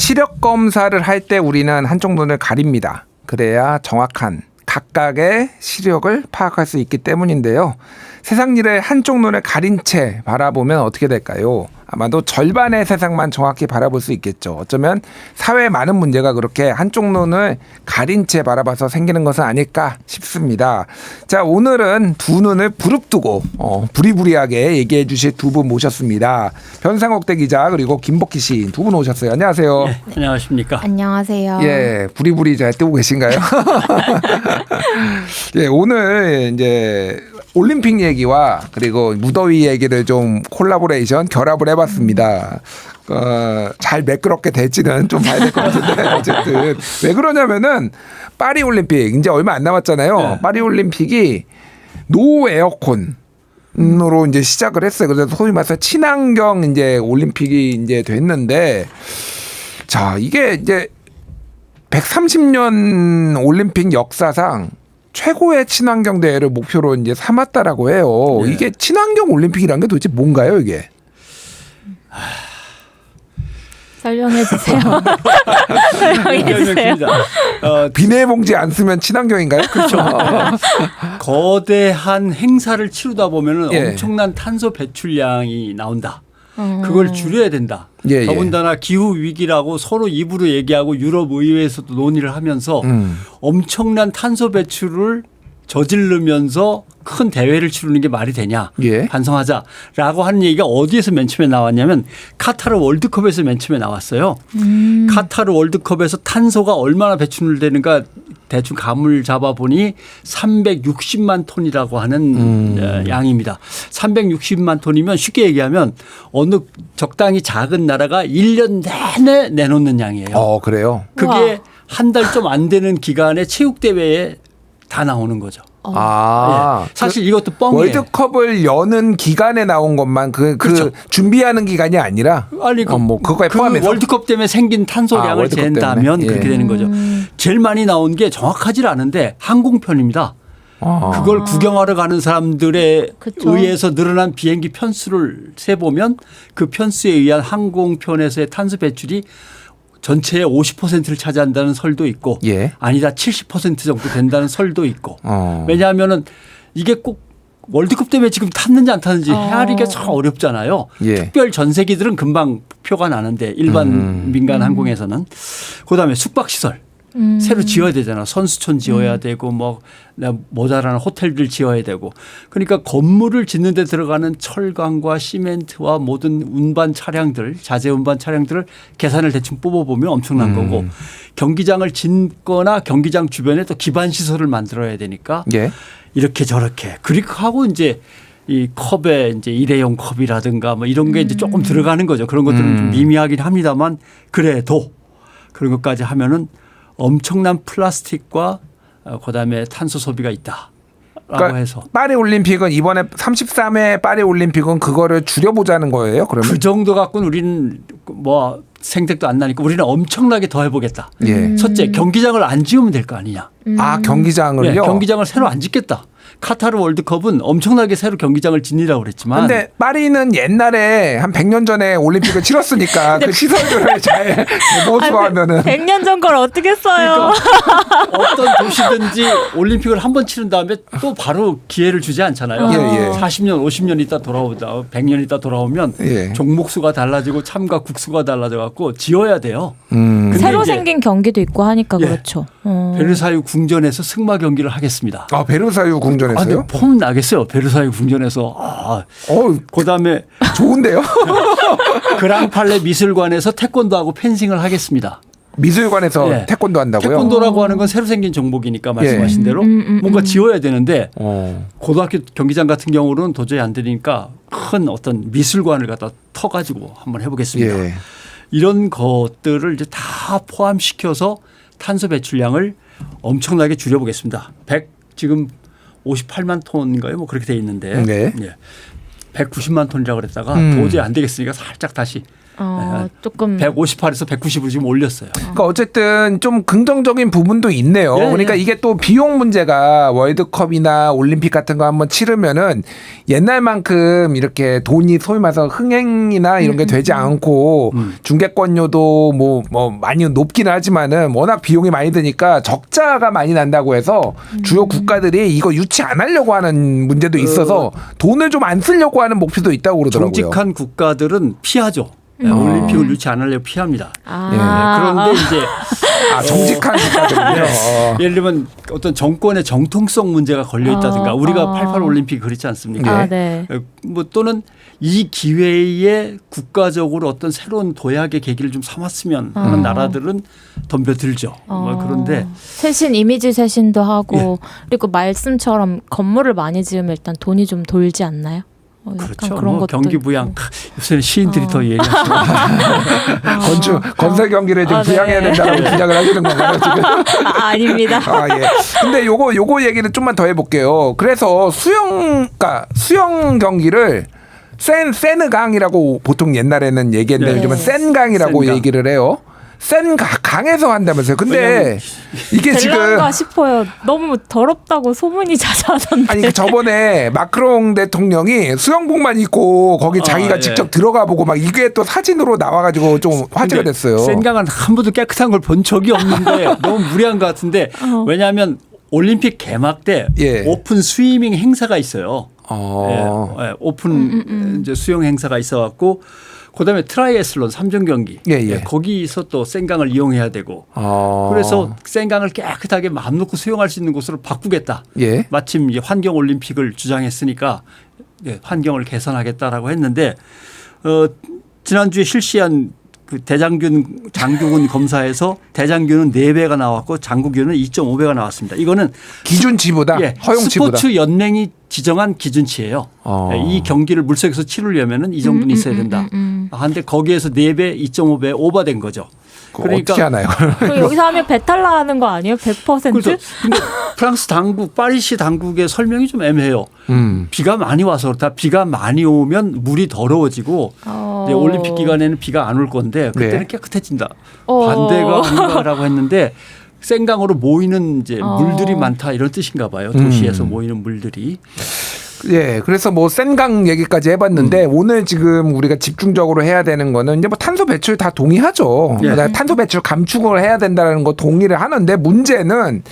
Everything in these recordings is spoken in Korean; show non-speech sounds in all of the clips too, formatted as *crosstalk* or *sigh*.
시력 검사를 할 때 우리는 한쪽 눈을 가립니다. 그래야 정확한 각각의 시력을 파악할 수 있기 때문인데요. 세상 일을 한쪽 눈을 가린 채 바라보면 어떻게 될까요? 아마도 절반의 세상만 정확히 바라볼 수 있겠죠. 어쩌면 사회의 많은 문제가 그렇게 한쪽 눈을 가린 채 바라봐서 생기는 것은 아닐까 싶습니다. 자, 오늘은 두 눈을 부릅뜨고 어, 부리부리하게 얘기해 주실 두 분 모셨습니다. 변상옥 대 기자 그리고 김복희 시인 두 분 오셨어요. 안녕하세요. 네, 안녕하십니까. 안녕하세요. 예, 부리부리 잘 뜨고 계신가요? *laughs* 예, 오늘 이제 올림픽 얘기와 그리고 무더위 얘기를 좀 콜라보레이션 결합을 해봤습니다. 어, 잘 매끄럽게 될지는 좀 봐야 될 것 같은데 *laughs* 어쨌든 왜 그러냐면은 파리 올림픽 이제 얼마 안 남았잖아요. 네. 파리 올림픽이 노 에어컨. 으로 이제 시작을 했어요. 그래서 소위 말해서 친환경 이제 올림픽이 이제 됐는데 자 이게 이제 130년 올림픽 역사상 최고의 친환경 대회를 목표로 이제 삼았다라고 해요. 네. 이게 친환경 올림픽이란 게 도대체 뭔가요, 이게? 설명해 주세요. *laughs* 설명해 주세요. 어, 비닐봉지 안 쓰면 친환경인가요? 그렇죠. *laughs* 거대한 행사를 치르다 보면 은 예. 엄청난 탄소 배출량이 나온다. 음. 그걸 줄여야 된다. 예, 예. 더군다나 기후 위기라고 서로 입으로 얘기하고 유럽 의회에서도 논의를 하면서 음. 엄청난 탄소 배출을 저지르면서 큰 대회를 치르는 게 말이 되냐 예. 반성하자라고 하는 얘기가 어디에서 맨 처음에 나왔냐면 카타르 월드컵에서 맨 처음에 나왔어요. 음. 카타르 월드컵에서 탄소가 얼마나 배출되는가 대충 감을 잡아 보니 360만 톤이라고 하는 음. 어, 양입니다. 360만 톤이면 쉽게 얘기하면 어느 적당히 작은 나라가 1년 내내 내놓는 양이에요. 어, 그래요. 그게. 한 달 좀 안 되는 기간에 체육 대회에 다 나오는 거죠. 아. 예. 사실 그 이것도 뻥이에요. 월드컵을 여는 기간에 나온 것만 그, 그 그렇죠. 준비하는 기간이 아니라 아니 그, 어, 뭐 그거에 그 포함해서 월드컵 때문에 생긴 아, 탄소량을 월드컵 잰다면? 예. 그렇게 되는 거죠. 제일 많이 나온 게 정확하지 않은데 항공편입니다. 아. 그걸 구경하러 가는 사람들에 그쵸. 의해서 늘어난 비행기 편수를 세 보면 그 편수에 의한 항공편에서의 탄소 배출이 전체의 50%를 차지한다는 설도 있고 예. 아니다 70% 정도 된다는 설도 있고 어. 왜냐하면은 이게 꼭 월드컵 때문에 지금 탔는지 안 탔는지 어. 헤아리기가 참 어렵잖아요. 예. 특별 전세기들은 금방 표가 나는데 일반 음. 민간 항공에서는 그다음에 숙박 시설 음. 새로 지어야 되잖아. 선수촌 지어야 되고 뭐 모자라는 호텔들 지어야 되고 그러니까 건물을 짓는 데 들어가는 철강과 시멘트와 모든 운반 차량들 자재 운반 차량들을 계산을 대충 뽑아 보면 엄청난 음. 거고 경기장을 짓거나 경기장 주변에 또 기반 시설을 만들어야 되니까 예. 이렇게 저렇게 그리고 하고 이제 이 컵에 이제 일회용 컵이라든가 뭐 이런 게 이제 조금 들어가는 거죠. 그런 것들은 음. 좀 미미하긴 합니다만 그래도 그런 것까지 하면은 엄청난 플라스틱과 어, 그다음에 탄소 소비가 있다라고 그러니까 해서 파리 올림픽은 이번에 33회 파리 올림픽은 그거를 줄여보자는 거예요. 그러면 그 정도 갖고는 우리는 뭐 생색도 안 나니까 우리는 엄청나게 더 해보겠다. 예. 첫째 경기장을 안 지으면 될 거 아니냐. 아 경기장을요. 네, 경기장을 새로 안 짓겠다. 카타르 월드컵은 엄청나게 새로 경기장을 짓니라고 그랬지만 근데 파리는 옛날에 한 100년 전에 올림픽을 치렀으니까 *laughs* 그 시설들을 잘 보수하면은 100년 전 걸 어떻게 써요? 어떤 도시든지 올림픽을 한 번 치른 다음에 또 바로 기회를 주지 않잖아요. 예, 예. 40년, 50년 있다 돌아오다 100년 있다 돌아오면 예. 종목 수가 달라지고 참가 국수가 달라져 갖고 지어야 돼요. 음. 새로 생긴 경기도 있고 하니까 예. 그렇죠. 어. 베르사유 궁전에서 승마 경기를 하겠습니다. 아 베르사유 아, 궁전에서요? 근데 폼 나겠어요. 베르사유 궁전에서. 아, 어 그다음에 좋은데요? *laughs* 그랑팔레 미술관에서 태권도하고 펜싱을 하겠습니다. 미술관에서 예. 태권도 한다고요? 태권도라고 하는 건 새로 생긴 종목이니까 말씀하신 예. 대로 음, 음, 뭔가 음. 지어야 되는데 어. 고등학교 경기장 같은 경우는 도저히 안 되니까 큰 어떤 미술관을 갖다 터가지고 한번 해보겠습니다. 예. 이런 것들을 이제 다 포함시켜서 탄소 배출량을 엄청나게 줄여보겠습니다. 100 지금 58만 톤인가요? 뭐 그렇게 돼 있는데 네. 예. 190만 톤이라고 그랬다가 음. 도저히 안 되겠으니까 살짝 다시 어, 조금 158에서 190으로 지금 올렸어요. 그러니까 어쨌든 좀 긍정적인 부분도 있네요. 예, 그러니까 예. 이게 또 비용 문제가 월드컵이나 올림픽 같은 거 한번 치르면은 옛날만큼 이렇게 돈이 소위 말해서 흥행이나 이런 게 되지 않고 음. 중계권료도 뭐, 뭐 많이 높기는 하지만은 워낙 비용이 많이 드니까 적자가 많이 난다고 해서 주요 국가들이 이거 유치 안 하려고 하는 문제도 있어서 돈을 좀 안 쓰려고 하는 목표도 있다고 그러더라고요. 정직한 국가들은 피하죠. 예, 음. 올림픽을 유치 안 하려고 피합니다. 아, 예, 그런데 이제 아, 정직한 국가들은요. *laughs* 어. 예를 들면 어떤 정권의 정통성 문제가 걸려 있다든가 어, 우리가 어. 88 올림픽 그렇지 않습니까? 아, 네. 어, 뭐 또는 이 기회에 국가적으로 어떤 새로운 도약의 계기를 좀 삼았으면 하는 어. 나라들은 덤벼들죠. 뭐 어, 그런데 세신 이미지 세신도 하고 예. 그리고 말씀처럼 건물을 많이 지으면 일단 돈이 좀 돌지 않나요? 어, 약간 그렇죠. 그런 뭐 것도 경기. 부양 *laughs* 요새 시인들이 어. 더 얘기하시죠. *laughs* 아, 건축 건설 경기를 좀 아, 네. 부양해야 된다고 주장을 하시는 건가요 지금? *laughs* 아, 아닙니다. 아 예. 근데 요거 요거 얘기를 좀만 더 해볼게요. 그래서 수영, 그러니까 수영 경기를 센 세느강이라고 보통 옛날에는 얘기했는데 네. 요즘은 센강이라고 센강. 얘기를 해요. 센 가- 강에서 한다면서요. 근데 이게 지금 될란가 싶어요. 너무 더럽다고 소문이 자자하던데. 아니 그 저번에 마크롱 대통령이 수영복만 입고 거기 아, 자기가 예. 직접 들어가 보고 막 이게 또 사진으로 나와가지고 좀 화제가 근데 됐어요. 센 강은 한 번도 깨끗한 걸 본 적이 없는데 *laughs* 너무 무리한 것 같은데 어. 왜냐하면 올림픽 개막 때 예. 오픈 스위밍 행사가 있어요. 어. 예, 예, 오픈 음, 음. 이제 수영 행사가 있어갖고 그다음에 트라이애슬론 삼종 경기 예, 예. 거기서 또 센강을 이용해야 되고 어. 그래서 센강을 깨끗하게 마음 놓고 수영할 수 있는 곳으로 바꾸겠다. 예. 마침 이제 환경 올림픽을 주장했으니까 예, 환경을 개선하겠다라고 했는데 어, 지난주에 실시한 그 대장균 장균 검사에서 대장균은 4배가 나왔고 장구균은 2.5배가 나왔습니다. 이거는 기준치보다 예, 허용치보다 스포츠 연맹이 지정한 기준치예요. 어. 예, 이 경기를 물속에서 치르려면은 이 정도는 음, 있어야 음, 된다. 음, 음. 아, 근데 거기에서 4배, 2.5배 오버된 거죠. 그거 어떻게 하나요? 그 여기서 하면 배탈 나는 거 아니에요? 100%? 그래서 근데 프랑스 당국, 파리시 당국의 설명이 좀 애매해요. 음. 비가 많이 와서 그렇다. 비가 많이 오면 물이 더러워지고 어. 이제 올림픽 기간에는 비가 안 올 건데 그때는 네. 깨끗해진다. 어. 반대가 아닌가라고 했는데 생강으로 모이는 이제 어. 물들이 많다 이런 뜻인가 봐요. 음. 도시에서 모이는 물들이. 예, 그래서 뭐 센강 얘기까지 해봤는데 음. 오늘 지금 우리가 집중적으로 해야 되는 거는 이제 뭐 탄소 배출 다 동의하죠. 예. 그러니까 탄소 배출 감축을 해야 된다는 거 동의를 하는데 문제는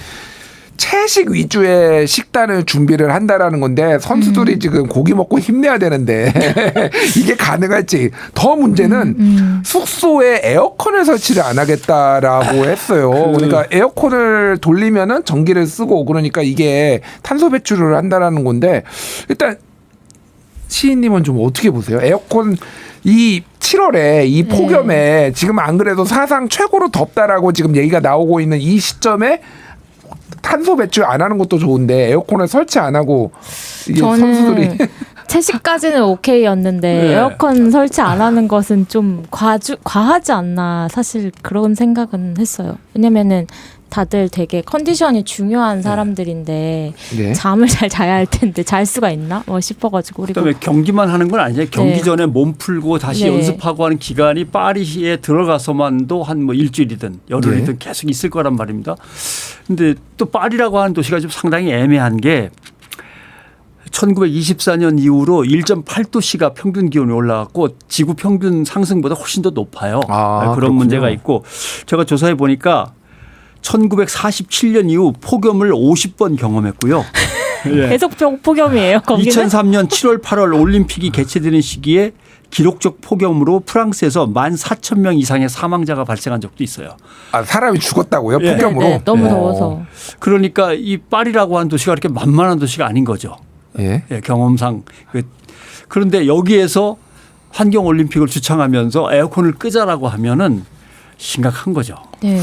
채식 위주의 식단을 준비를 한다라는 건데 선수들이 음. 지금 고기 먹고 힘내야 되는데 *laughs* 이게 가능할지 더 문제는 음. 숙소에 에어컨을 설치를 안 하겠다라고 했어요. 그- 그러니까 에어컨을 돌리면은 전기를 쓰고 그러니까 이게 탄소 배출을 한다라는 건데 일단 시인님은 좀 어떻게 보세요? 에어컨 이 7월에 이 네. 폭염에 지금 안 그래도 사상 최고로 덥다라고 지금 얘기가 나오고 있는 이 시점에 탄소 배출 안 하는 것도 좋은데 에어컨을 설치 안 하고 이게 저는 선수들이 *laughs* 채식까지는 오케이였는데 네. 에어컨 설치 안 하는 것은 좀 과주 과하지 않나 사실 그런 생각은 했어요. 왜냐면은 다들 되게 컨디션이 중요한 사람들인데 네. 잠을 잘 자야 할 텐데 잘 수가 있나? 뭐 싶어가지고 그리고 그다음에 경기만 하는 건 아니에요. 경기 네. 전에 몸 풀고 다시 네. 연습하고 하는 기간이 파리에 들어가서만도 한 뭐 일주일이든 열흘이든 네. 계속 있을 거란 말입니다. 근데 또 파리라고 하는 도시가 좀 상당히 애매한 게 1924년 이후로 1.8도씨가 평균 기온이 올라갔고 지구 평균 상승보다 훨씬 더 높아요. 아, 그런 그렇군요. 문제가 있고 제가 조사해 보니까 1947년 이후 폭염을 50번 경험했고요. *laughs* 예. 계속 병- 폭염이에요. 거기는 2003년 7월 8월 올림픽이 개최되는 시기에 기록적 폭염으로 프랑스에서 14,000명 이상의 사망자가 발생한 적도 있어요. 아, 사람이 죽었다고요 예. 폭염으로 네, 너무 어. 더워서 그러니까 이 파리라고 하는 도시가 그렇게 만만한 도시가 아닌 거죠. 예. 예, 경험상. 그- 그런데 여기에서 환경 올림픽을 주창하면서 에어컨을 끄자라고 하면은 심각한 거죠. 네.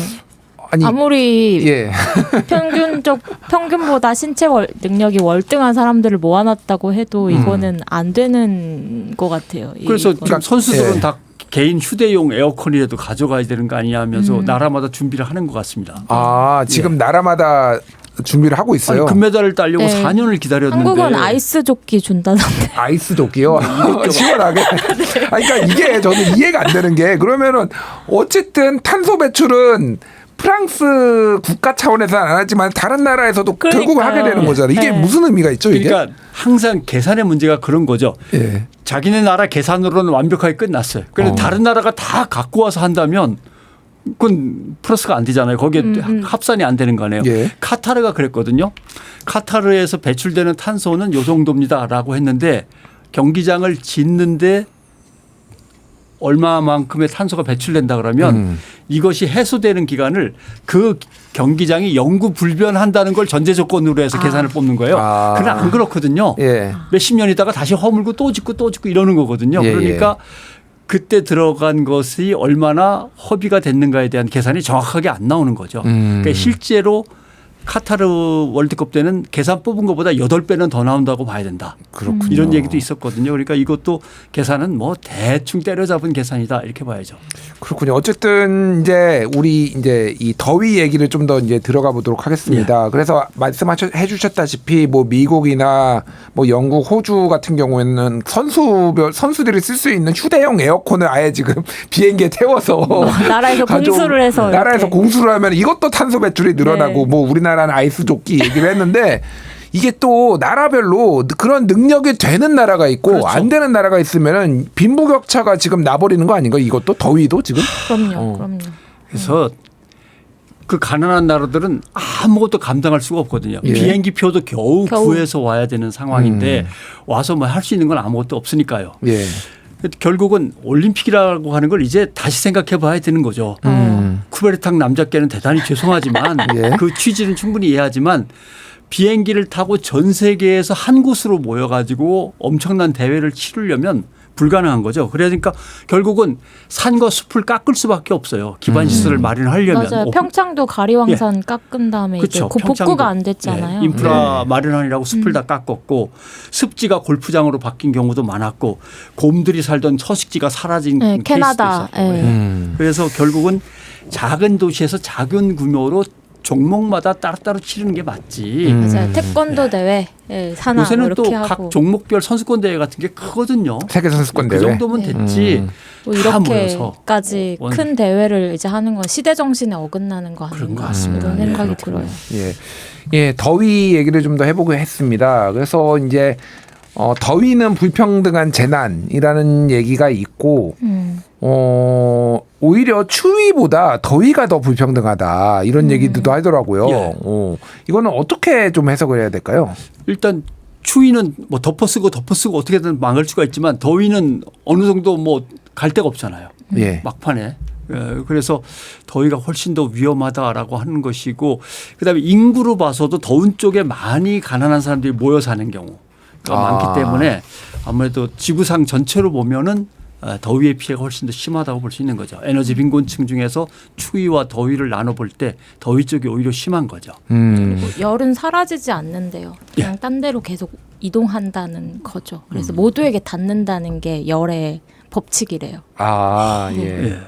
아니 아무리 예. *laughs* 평균적 평균보다 신체 월, 능력이 월등한 사람들을 모아놨다고 해도 이거는 안 되는 것 같아요. 이- 그래서 이거는. 지금 선수들은 예. 다 개인 휴대용 에어컨이라도 가져가야 되는 거 아니냐 하면서 음. 나라마다 준비를 하는 것 같습니다. 아 지금 나라마다 준비를 하고 있어요. 아니, 금메달을 따려고 네. 4년을 기다렸는데 한국은 아이스 조끼 준다던데. *laughs* 아이스 도끼요. 음, *laughs* 시원하게. 아니, 그러니까 이게 저는 이해가 안 되는 게 그러면은 어쨌든 탄소 배출은 프랑스 국가 차원에서는 안 하지만 다른 나라에서도 결국 그러니까요. 하게 되는 거잖아요. 이게 네. 무슨 의미가 있죠, 이게? 그러니까 항상 계산의 문제가 그런 거죠. 예. 자기네 나라 계산으로는 완벽하게 끝났어요. 그런데 어. 다른 나라가 다 갖고 와서 한다면 그건 플러스가 안 되잖아요. 거기에 합산이 안 되는 거네요. 예. 카타르가 그랬거든요. 카타르에서 배출되는 탄소는 요 정도입니다라고 했는데 경기장을 짓는데 얼마만큼의 탄소가 배출된다 그러면 음. 이것이 해소되는 기간을 그 경기장이 영구 불변한다는 걸 전제 조건으로 해서 계산을 뽑는 거예요. 아. 그러나 안 그렇거든요. 예. 몇십 년 있다가 다시 허물고 또 짓고 또 짓고 이러는 거거든요. 예, 그러니까 그때 들어간 것이 얼마나 허비가 됐는가에 대한 계산이 정확하게 안 나오는 거죠. 음. 그러니까 실제로 카타르 월드컵 때는 계산 뽑은 것보다 8배는 더 나온다고 봐야 된다. 그렇군요. 이런 얘기도 있었거든요. 그러니까 이것도 계산은 뭐 대충 때려잡은 계산이다 이렇게 봐야죠. 그렇군요. 어쨌든 이제 우리 이제 이 더위 얘기를 좀 더 이제 들어가 보도록 예. 하겠습니다. 그래서 말씀해 주셨다시피 뭐 미국이나 뭐 영국, 호주 같은 경우에는 선수별 선수들이 쓸 수 있는 휴대용 에어컨을 아예 지금 *laughs* 비행기에 태워서 나라에서 공수를 해서 나라에서 이렇게. 공수를 하면 이것도 탄소 배출이 늘어나고 네. 뭐 우리나라 는 아이스 조끼 얘기를 했는데 이게 또 나라별로 그런 능력이 되는 나라가 있고 그렇죠. 안 되는 나라가 있으면은 빈부격차가 지금 나버리는 거 아닌가? 이것도 더위도 지금? 그럼요, 어. 그럼요. 그래서 그 가난한 나라들은 아무것도 감당할 수가 없거든요. 예. 비행기 표도 겨우, 겨우. 구해서 와야 되는 상황인데 음. 와서 뭐 할 수 있는 건 아무것도 없으니까요. 예. 결국은 올림픽이라고 하는 걸 이제 다시 생각해 봐야 되는 거죠. 음. 쿠베르탕 남자께는 대단히 죄송하지만 *laughs* 예. 그 취지는 충분히 이해하지만 비행기를 타고 전 세계에서 한 곳으로 모여가지고 엄청난 대회를 치르려면 불가능한 거죠. 그러니까 결국은 산과 숲을 깎을 수밖에 없어요. 기반 시설을 마련하려면 맞아요. 오- 평창도 가리왕산 깎은 다음에 그렇죠. 그 복구가 안 됐잖아요. 예, 인프라 네. 마련하느라고 숲을 다 깎았고 습지가 골프장으로 바뀐 경우도 많았고 곰들이 살던 서식지가 사라진 네, 케이스도 캐나다. 예. 예. 음. 그래서 결국은 작은 도시에서 작은 규모로 종목마다 따로따로 치르는 게 맞지. 음. 맞아요. 태권도 대회, 예, 산악 요새는 이렇게 또 하고 각 종목별 선수권 대회 같은 게 크거든요. 세계 선수권 그 대회. 정도면 네. 됐지. 음. 뭐 다 모여서 이렇게까지 원- 큰 대회를 이제 하는 건 시대 정신에 어긋나는 거 그런 아닌가 것 같습니다. 이런 네, 생각이 그렇군요. 들어요. 예. 예, 더위 얘기를 좀 더 해보고 했습니다. 그래서 이제 어, 더위는 불평등한 재난이라는 얘기가 있고, 음. 어, 오히려 추위보다 더위가 더 불평등하다 이런 얘기도 하더라고요. 예. 어, 이거는 어떻게 좀 해석을 해야 될까요? 일단 추위는 뭐 덮어 쓰고 덮어 쓰고 어떻게든 막을 수가 있지만 더위는 어느 정도 뭐 갈 데가 없잖아요. 예. 막판에. 예, 그래서 더위가 훨씬 더 위험하다라고 하는 것이고 그다음에 인구로 봐서도 더운 쪽에 많이 가난한 사람들이 모여 사는 경우가 아. 많기 때문에 아무래도 지구상 전체로 보면은 어, 더위의 피해가 훨씬 더 심하다고 볼 수 있는 거죠. 에너지 빈곤층 중에서 추위와 더위를 나눠볼 때 더위 쪽이 오히려 심한 거죠. 음. 그리고 열은 사라지지 않는데요. 그냥 딴 데로 계속 이동한다는 거죠. 그래서 음. 모두에게 닿는다는 게 열의 법칙이래요. 아, 예. 예.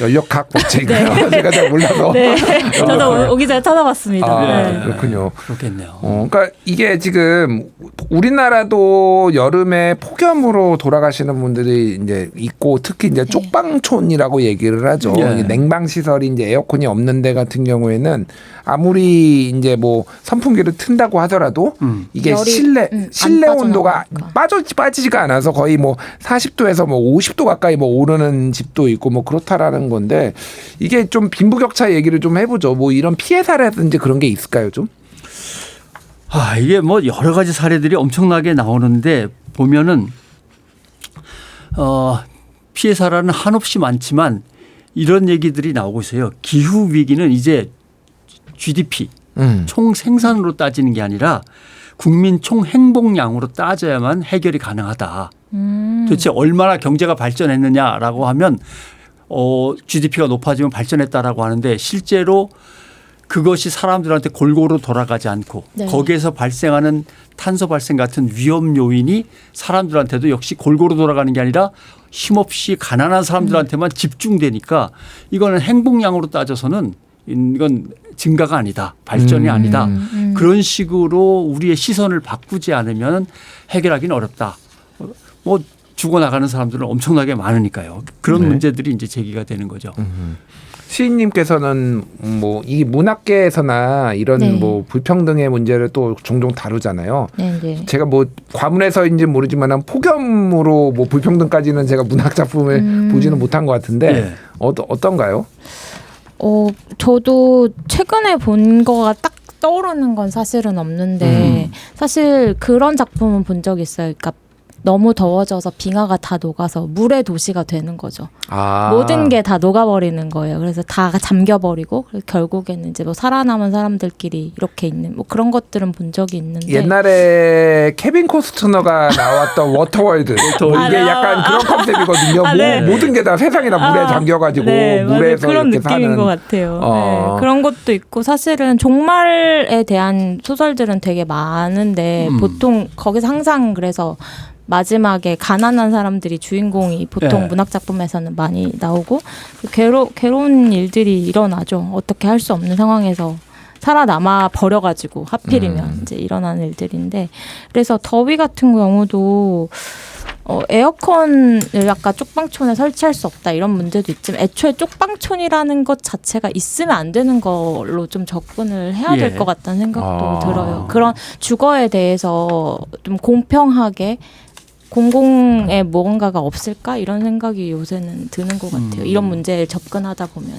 연력학 법칙인가요? *laughs* *laughs* 제가 잘 몰라서. 네, 저도 오기 전에 찾아봤습니다. 아, 네. 그렇군요. 그렇겠네요. 어, 그러니까 이게 지금 우리나라도 여름에 폭염으로 돌아가시는 분들이 이제 있고 특히 이제 쪽방촌이라고 얘기를 하죠. 예. 이게 냉방 시설이 이제 에어컨이 없는 데 같은 경우에는 아무리 이제 뭐 선풍기를 튼다고 하더라도 음. 이게 열이, 실내 음, 안 실내 온도가. 빠져 빠지지가 않아서 거의 뭐 40도에서 뭐 50도 가까이 뭐 오르는 집도 있고 뭐 그렇다라는 건데 이게 좀 빈부격차 얘기를 좀 해보죠. 뭐 이런 피해 사례든지 그런 게 있을까요, 좀? 아, 이게 뭐 여러 가지 사례들이 엄청나게 나오는데 보면은 어, 피해 사례는 한없이 많지만 이런 얘기들이 나오고 있어요. 기후 위기는 이제 GDP 음. 총 생산으로 따지는 게 아니라 국민 총 행복량으로 따져야만 해결이 가능하다. 음. 도대체 얼마나 경제가 발전했느냐라고 하면 어, GDP가 높아지면 발전했다라고 하는데 실제로 그것이 사람들한테 골고루 돌아가지 않고 네. 거기에서 발생하는 탄소 발생 같은 위험 요인이 사람들한테도 역시 골고루 돌아가는 게 아니라 힘없이 가난한 사람들한테만 집중되니까 이거는 행복량으로 따져서는 이건 증가가 아니다. 발전이 음. 아니다. 음, 음. 그런 식으로 우리의 시선을 바꾸지 않으면 해결하기는 어렵다. 어, 뭐 죽어나가는 사람들은 엄청나게 많으니까요. 그런 네. 문제들이 이제 제기가 되는 거죠. 시인님께서는 뭐 이 문학계에서나 이런 네. 뭐 불평등의 문제를 또 종종 다루잖아요. 네, 네. 제가 뭐 과문해서인지 모르지만 폭염으로 뭐 불평등까지는 제가 문학 작품을 음. 보지는 못한 것 같은데 예. 어, 어떤가요? 어, 저도 최근에 본 거가 딱 떠오르는 건 사실은 없는데 사실 그런 작품은 본 적 있어요. 그러니까 너무 더워져서 빙하가 다 녹아서 물의 도시가 되는 거죠. 아. 모든 게 다 녹아버리는 거예요. 그래서 다 잠겨버리고 그래서 결국에는 이제 뭐 살아남은 사람들끼리 이렇게 있는 뭐 그런 것들은 본 적이 있는데 옛날에 케빈 코스트너가 나왔던 워터월드. *laughs* 이게 아, 약간 그런 컨셉이거든요. 아, 네. 모, 모든 게 다 세상이 다 물에 아, 잠겨가지고 네, 맞아요. 물에서 그런 이렇게 느낌인 사는 것 같아요. 어. 네, 그런 것도 있고 사실은 종말에 대한 소설들은 되게 많은데 음. 보통 거기서 항상 그래서 마지막에 가난한 사람들이 주인공이 보통 네. 문학 작품에서는 많이 나오고 괴로 괴로운 일들이 일어나죠. 어떻게 할 수 없는 상황에서 살아남아 버려가지고 하필이면 음. 이제 일어나는 일들인데 그래서 더위 같은 경우도 어, 에어컨을 아까 쪽방촌에 설치할 수 없다 이런 문제도 있지만 애초에 쪽방촌이라는 것 자체가 있으면 안 되는 걸로 좀 접근을 해야 될 예. 것 같다는 생각도 아. 들어요. 그런 주거에 대해서 좀 공평하게 공공의 무언가가 없을까 이런 생각이 요새는 드는 것 같아요. 음. 이런 문제에 접근하다 보면.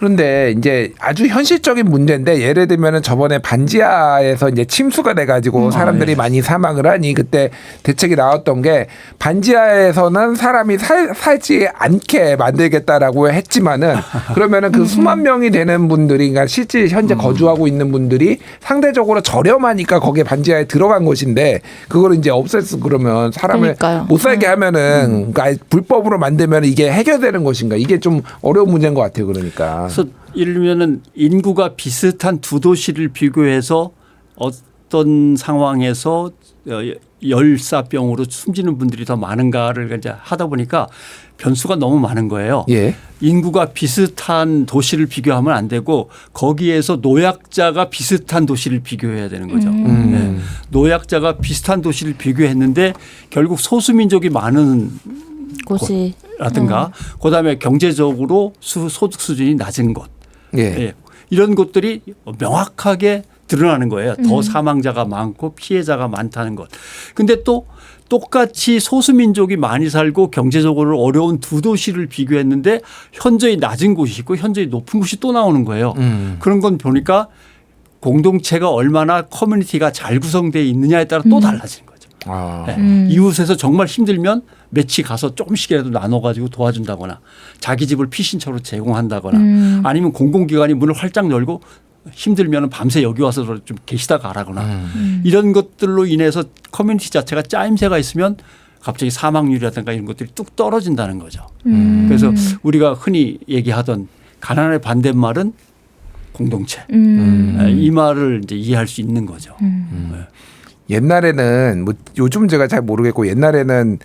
그런데 이제 아주 현실적인 문제인데 예를 들면은 저번에 반지하에서 이제 침수가 돼가지고 음. 사람들이 아, 예. 많이 사망을 하니 그때 대책이 나왔던 게 반지하에서는 사람이 살, 살지 않게 만들겠다라고 했지만은 *laughs* 그러면은 그 수만 명이 되는 분들이 그러니까 실제 현재 음. 거주하고 있는 분들이 상대적으로 저렴하니까 거기에 반지하에 들어간 곳인데 그거를 이제 없앴어 그러면 사람을 그러니까요. 못 살게 음. 하면은 그러니까 불법으로 만들면 이게 해결되는 것인가 이게 좀 어려운 문제인 것 같아요 그러니까. 그래서 예를 들면은 인구가 비슷한 두 도시를 비교해서 어떤 상황에서 어, 열사병으로 숨지는 분들이 더 많은가를 이제 하다 보니까 변수가 너무 많은 거예요. 예. 인구가 비슷한 도시를 비교하면 안 되고 거기에서 노약자가 비슷한 도시를 비교해야 되는 거죠. 음. 네. 노약자가 비슷한 도시를 비교했는데 결국 소수민족이 많은 곳이 라든가 그다음에 경제적으로 수, 소득 수준이 낮은 곳 예. 예. 이런 것들이 명확하게 드러나는 거예요. 더 음. 사망자가 많고 피해자가 많다는 것. 근데 또 똑같이 소수민족이 많이 살고 경제적으로 어려운 두 도시를 비교했는데 현저히 낮은 곳이 있고 현저히 높은 곳이 또 나오는 거예요. 음. 그런 건 보니까 공동체가 얼마나 커뮤니티가 잘 구성되어 있느냐에 따라 또 음. 달라지는 거죠. 아. 네. 음. 이웃에서 정말 힘들면 매치 가서 조금씩이라도 나눠가지고 도와준다거나 자기 집을 피신처로 제공한다거나 음. 아니면 공공기관이 문을 활짝 열고 힘들면 밤새 여기 와서 좀 계시다 가라거나 음. 이런 것들로 인해서 커뮤니티 자체가 짜임새가 있으면 갑자기 사망률이라든가 이런 것들이 뚝 떨어진다는 거죠. 음. 그래서 우리가 흔히 얘기하던 가난의 반대말은 공동체 음. 예, 이 말을 이제 이해할 수 있는 거죠. 음. 옛날에는 뭐 요즘 제가 잘 모르겠고 옛날에는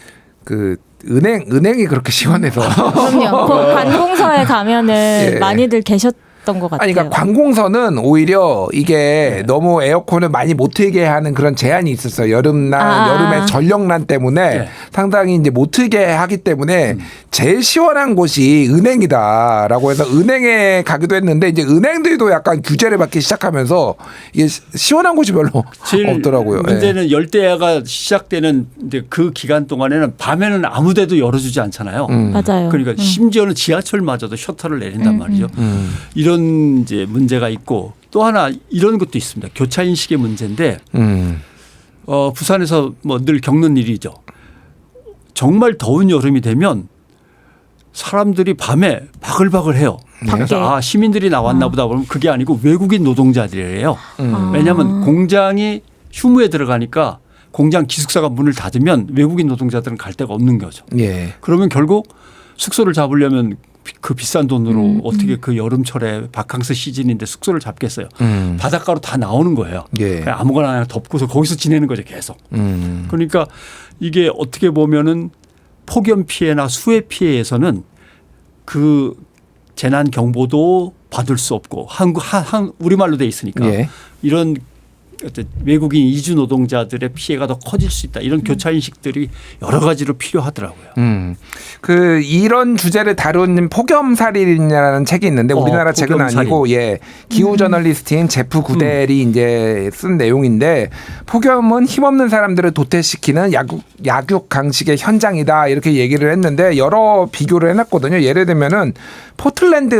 그 은행 은행이 그렇게 *laughs* 시원해서 그럼요. 그 관공서에 가면은 예. 많이들 계셨 던 것 같아요. 아니 그러니까 관공서는 오히려 이게 너무 에어컨을 많이 못 틀게 하는 그런 제한이 있었어요. 여름날 아. 여름에 전력난 때문에 네. 상당히 이제 못 틀게 하기 때문에 제일 시원한 곳이 은행이다라고 해서 은행에 가기도 했는데 이제 은행들도 약간 규제를 받기 시작하면서 이게 시- 시원한 곳이 별로 제일 없더라고요. 예. 문제는 열대야가 시작되는 이제 그 기간 동안에는 밤에는 아무데도 열어주지 않잖아요. 음. 맞아요. 그러니까 음. 심지어는 지하철마저도 셔터를 내린단 음, 말이죠. 음. 이런 이제 문제가 있고 또 하나 이런 것도 있습니다. 교차 인식의 문제인데 음. 어, 부산에서 뭐 늘 겪는 일이죠. 정말 더운 여름이 되면 사람들이 밤에 바글바글 해요. 밖에. 그래서 아 시민들이 나왔나 아. 보다 그러면 그게 아니고 외국인 노동자들이에요. 음. 아. 왜냐하면 공장이 휴무에 들어가니까 공장 기숙사가 문을 닫으면 외국인 노동자들은 갈 데가 없는 거죠. 예. 그러면 결국 숙소를 잡으려면 비- 그 비싼 돈으로 음, 어떻게 그 여름철에 바캉스 시즌인데 숙소를 잡겠어요. 음. 바닷가로 다 나오는 거예요. 예. 그냥 아무거나 그냥 덮고서 거기서 지내는 거죠 계속. 음. 그러니까 이게 어떻게 보면은 폭염 피해나 수해 피해에서는 그 재난 경보도 받을 수 없고 한국 한, 한 우리말로 돼 있으니까 예. 이런 외국인 이주 노동자들의 피해가 더 커질 수 있다. 이런 교차 인식들이 여러 가지로 필요하더라고요. 음. 그 이런 주제를 다룬 폭염살인이라는 책이 있는데 어, 우리나라 책은 폭염살인. 아니고 예 기후 저널리스트인 제프 구델이 이제 쓴 내용인데 폭염은 힘없는 사람들을 도태시키는 약육 약육 강식의 현장이다 이렇게 얘기를 했는데 여러 비교를 해놨거든요. 예를 들면은 포틀랜드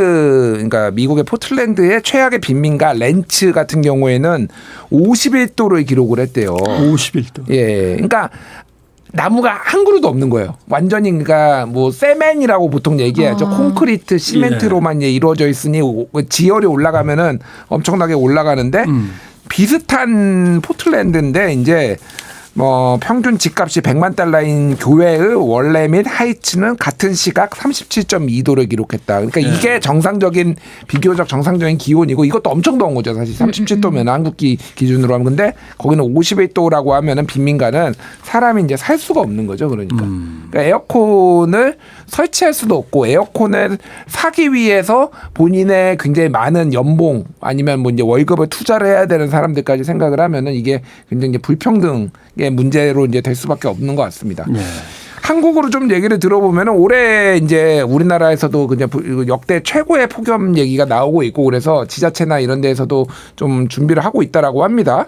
그러니까 미국의 포틀랜드의 최악의 빈민가 렌츠 같은 경우에는 51도를 기록을 했대요. 51도. 예. 그러니까 나무가 한 그루도 없는 거예요. 완전히 그러니까 뭐 세멘이라고 보통 얘기하죠. 아. 콘크리트, 시멘트로만 이제 이루어져 있으니 오- 지열이 올라가면은 엄청나게 올라가는데 음. 비슷한 포틀랜드인데 이제 뭐 평균 집값이 100만 달러인 교외의 원래 및 하이츠는 같은 시각 37.2도를 기록했다. 그러니까 네. 이게 정상적인 비교적 정상적인 기온이고 이것도 엄청 더운 거죠. 사실 37도면 한국 기 기준으로 하면 근데 거기는 51도라고 하면은 빈민가는 사람이 이제 살 수가 없는 거죠. 그러니까. 그러니까 에어컨을 설치할 수도 없고 에어컨을 사기 위해서 본인의 굉장히 많은 연봉 아니면 뭐 이제 월급을 투자를 해야 되는 사람들까지 생각을 하면은 이게 굉장히 이제 불평등의 문제로 이제 될 수밖에 없는 것 같습니다. 네. 한국으로 좀 얘기를 들어보면 올해 이제 우리나라에서도 그냥 부- 역대 최고의 폭염 얘기가 나오고 있고 그래서 지자체나 이런 데에서도 좀 준비를 하고 있다라고 합니다.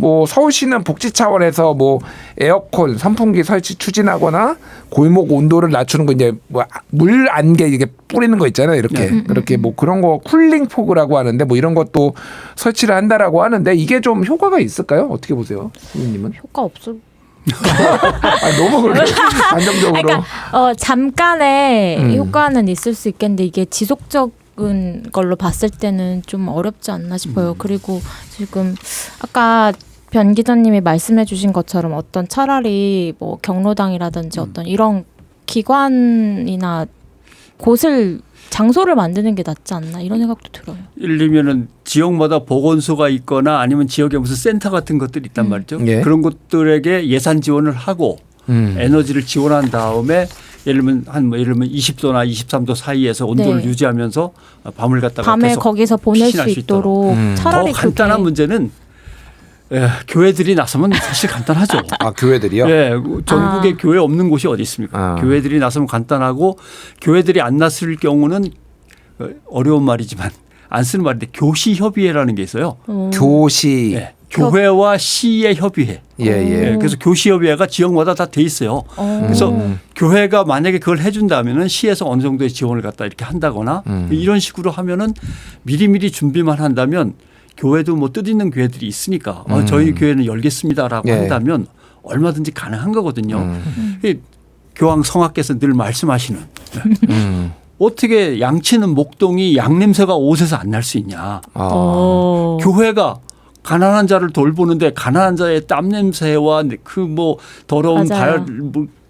뭐 서울시는 복지 차원에서 뭐 에어컨 선풍기 설치 추진하거나 골목 온도를 낮추는 거 이제 뭐 물 안개 이게 뿌리는 거 있잖아요 이렇게. 그렇게 뭐 그런 거 쿨링 포그라고 하는데 뭐 이런 것도 설치를 한다라고 하는데 이게 좀 효과가 있을까요? 어떻게 보세요 선생님은? 효과 없어. *laughs* 아, 너무 그렇게 *laughs* 안정적으로. 그러니까 어, 잠깐의 음. 효과는 있을 수 있겠는데 이게 지속적인 걸로 봤을 때는 좀 어렵지 않나 싶어요. 그리고 지금 아까 변 기자님이 말씀해 주신 것처럼 어떤 차라리 뭐 경로당이라든지 어떤 이런 기관이나 곳을 장소를 만드는 게 낫지 않나 이런 생각도 들어요. 예를 들면은 지역마다 보건소가 있거나 아니면 지역에 무슨 센터 같은 것들이 있단 말이죠. 예. 그런 것들에게 예산 지원을 하고 음. 에너지를 지원한 다음에 예를 들면 한뭐 예를 들면 20도나 23도 사이에서 온도를 네. 유지하면서 밤을 갖다가 밤에 계속 거기서 보낼 수 수 있도록 음. 더 차라리 간단한 문제는 에, 교회들이 나서면 사실 간단하죠. 아 교회들이요? 예, 전국에 아. 교회 없는 곳이 어디 있습니까? 아. 교회들이 나서면 간단하고 교회들이 안 나설 경우는 어, 어려운 말이지만 안 쓰는 말인데 교시 협의회라는 게 있어요. 어, 교시 예, 교회와 시의 협의회. 예, 예. 예, 그래서 교시 협의회가 지역마다 다 돼 있어요. 어. 그래서 음. 교회가 만약에 그걸 해준다면은 시에서 어느 정도의 지원을 갖다 이렇게 한다거나 음. 이런 식으로 하면은 미리미리 준비만 한다면 교회도 뭐 뜻있는 교회들이 있으니까 어, 음. 저희 교회는 열겠습니다라고 예. 한다면 얼마든지 가능한 거거든요. 음. 이 교황 성하께서 늘 말씀하시는 음. 어떻게 양치는 목동이 양 냄새가 옷에서 안 날 수 있냐. 아. 어. 교회가 가난한 자를 돌보는데 가난한 자의 땀 냄새와 그 뭐 더러운 맞아요.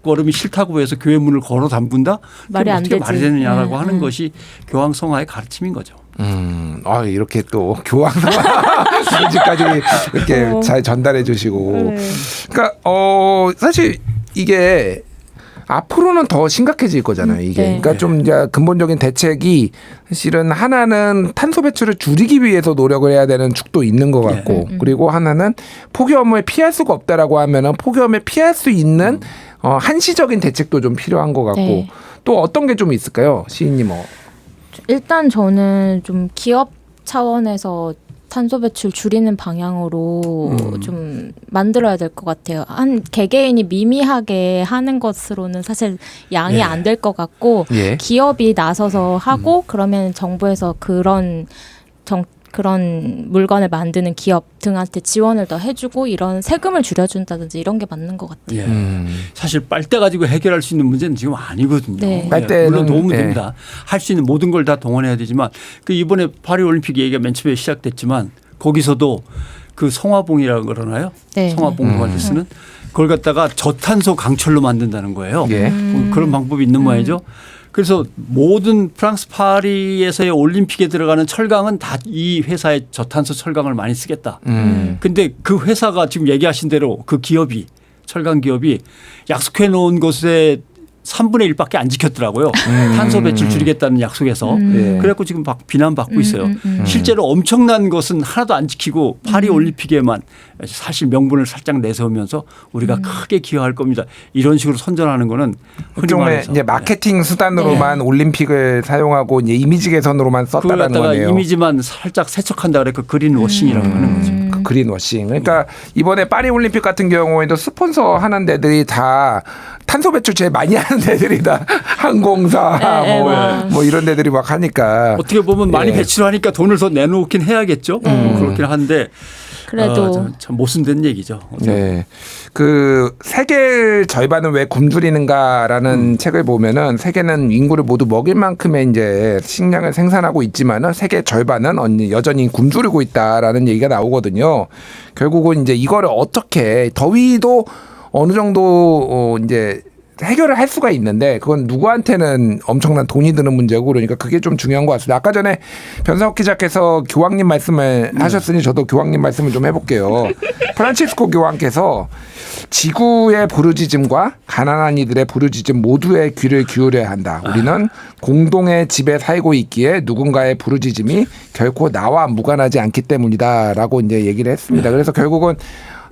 발걸음이 싫다고 해서 교회 문을 걸어 담근다? 말이 어떻게 되지. 말이 되느냐라고 음, 하는 음. 것이 교황 성화의 가르침인 거죠. 음. 아 이렇게 또 *laughs* 교황 까지 이렇게 어. 잘 전달해 주시고 네. 그러니까 어 사실 이게 앞으로는 더 심각해질 거잖아요. 이게 네. 그러니까 좀 이제 근본적인 대책이 사실은 하나는 탄소 배출을 줄이기 위해서 노력을 해야 되는 축도 있는 것 같고 네. 그리고 하나는 폭염을 피할 수가 없다라고 하면은 폭염을 피할 수 있는 어, 한시적인 대책도 좀 필요한 것 같고 네. 또 어떤 게 좀 있을까요, 시인님? 어. 일단 저는 좀 기업 차원에서 탄소 배출 줄이는 방향으로 음. 좀 만들어야 될 것 같아요. 한 개개인이 미미하게 하는 것으로는 사실 양이 예. 안될 것 같고 예. 기업이 나서서 하고 그러면 정부에서 그런 정 그런 물건을 만드는 기업 등한테 지원을 더 해주고 이런 세금을 줄여준다든지 이런 게 맞는 것 같아요. 예. 음. 사실 빨대 가지고 해결할 수 있는 문제는 지금 아니거든요. 네. 예, 빨대는, 물론 도움은 예. 됩니다. 할 수 있는 모든 걸 다 동원해야 되지만 그 이번에 파리 올림픽 얘기가 맨 처음에 시작됐지만 거기서도 그 성화봉이라고 그러나요? 네. 성화봉 관리 쓰는 그걸 갖다가 저탄소 강철로 만든다는 거예요. 예. 음. 그런 방법이 있는 모양이죠. 그래서 모든 프랑스 파리에서의 올림픽에 들어가는 철강은 다 이 회사의 저탄소 철강을 많이 쓰겠다. 음. 근데 그 회사가 지금 얘기하신 대로 그 기업이 철강 기업이 약속해 놓은 것에 3분의 1밖에 안 지켰더라고요. 탄소 배출 줄이겠다는 약속에서. 음. 예. 그래갖고 지금 막 비난받고 음, 있어요. 음, 음. 실제로 엄청난 것은 하나도 안 지키고 파리 올림픽에만 사실 명분을 살짝 내세우면서 우리가 음. 크게 기여할 겁니다. 이런 식으로 선전하는 거는 흔히 일종의 이제 마케팅 수단으로만 올림픽을 사용하고 이제 이미지 개선으로만 갖다가 거네요. 이미지만 살짝 세척한다 그래 그 그린 워싱이라고 하는 거죠. 음. 그 그린워싱. 그러니까 이번에 파리 올림픽 같은 경우에도 스폰서 하는 데들이 다 탄소 배출 제일 많이 *laughs* 하는 데들이 다. 항공사 네, 뭐, 네, 뭐 이런 데들이 막 하니까. 어떻게 보면 많이 예. 배출하니까 돈을 더 내놓긴 해야겠죠. 뭐 그렇긴 한데 그래도 어, 참- 참 모순된 얘기죠. 네. 그 세계 절반은 왜 굶주리는가라는 책을 보면은 세계는 인구를 모두 먹일 만큼의 이제 식량을 생산하고 있지만은 세계 절반은 언니 여전히 굶주리고 있다라는 얘기가 나오거든요. 결국은 이제 이거를 어떻게 더위도 어느 정도 어 이제 해결을 할 수가 있는데 그건 누구한테는 엄청난 돈이 드는 문제고 그러니까 그게 좀 중요한 것 같습니다. 아까 전에 변상욱 기자께서 교황님 말씀을 하셨으니 저도 교황님 말씀을 좀 해볼게요. 프란치스코 교황께서 지구의 부르짖음과 가난한 이들의 부르짖음 모두의 귀를 기울여야 한다. 우리는 공동의 집에 살고 있기에 누군가의 부르짖음이 결코 나와 무관하지 않기 때문이다라고 이제 얘기를 했습니다. 그래서 결국은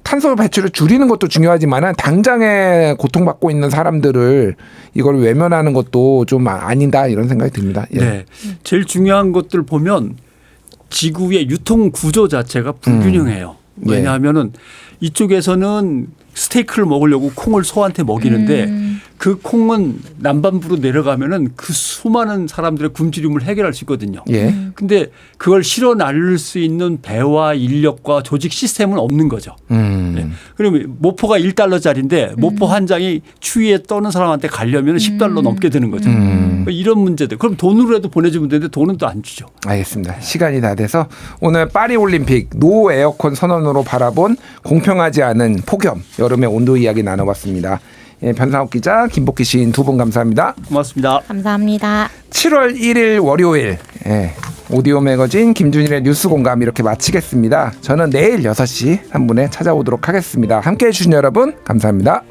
탄소 배출을 줄이는 것도 중요하지만은 당장에 고통받고 있는 사람들을 이걸 외면하는 것도 좀 아니다 이런 생각이 듭니다. 예. 네. 제일 중요한 것들 보면 지구의 유통 구조 자체가 불균형해요. 예. 왜냐하면은 이쪽에서는 스테이크를 먹으려고 콩을 소한테 먹이는데 음. 그 콩은 남반부로 내려가면은 그 수많은 사람들의 굶주림을 해결할 수 있거든요. 예. 근데 그걸 실어 날릴 수 있는 배와 인력과 조직 시스템은 없는 거죠. 음. 네. 그러면 모포가 1달러짜리인데 모포 한 장이 추위에 떠는 사람한테 가려면 10달러 넘게 드는 거죠. 음. 이런 문제들. 그럼 돈으로라도 보내주면 되는데 돈은 또 안 주죠. 알겠습니다. 시간이 다 돼서 오늘 파리 올림픽 노 에어컨 선언으로 바라본 공평하지 않은 폭염 여름의 온도 이야기 나눠봤습니다. 예, 변상욱 기자, 김복기 시인 두 분 감사합니다. 고맙습니다. 감사합니다. 7월 1일 월요일 예, 오디오 매거진 김준일의 뉴스 공감 이렇게 마치겠습니다. 저는 내일 6시 한 분에 찾아오도록 하겠습니다. 함께해 주신 여러분 감사합니다.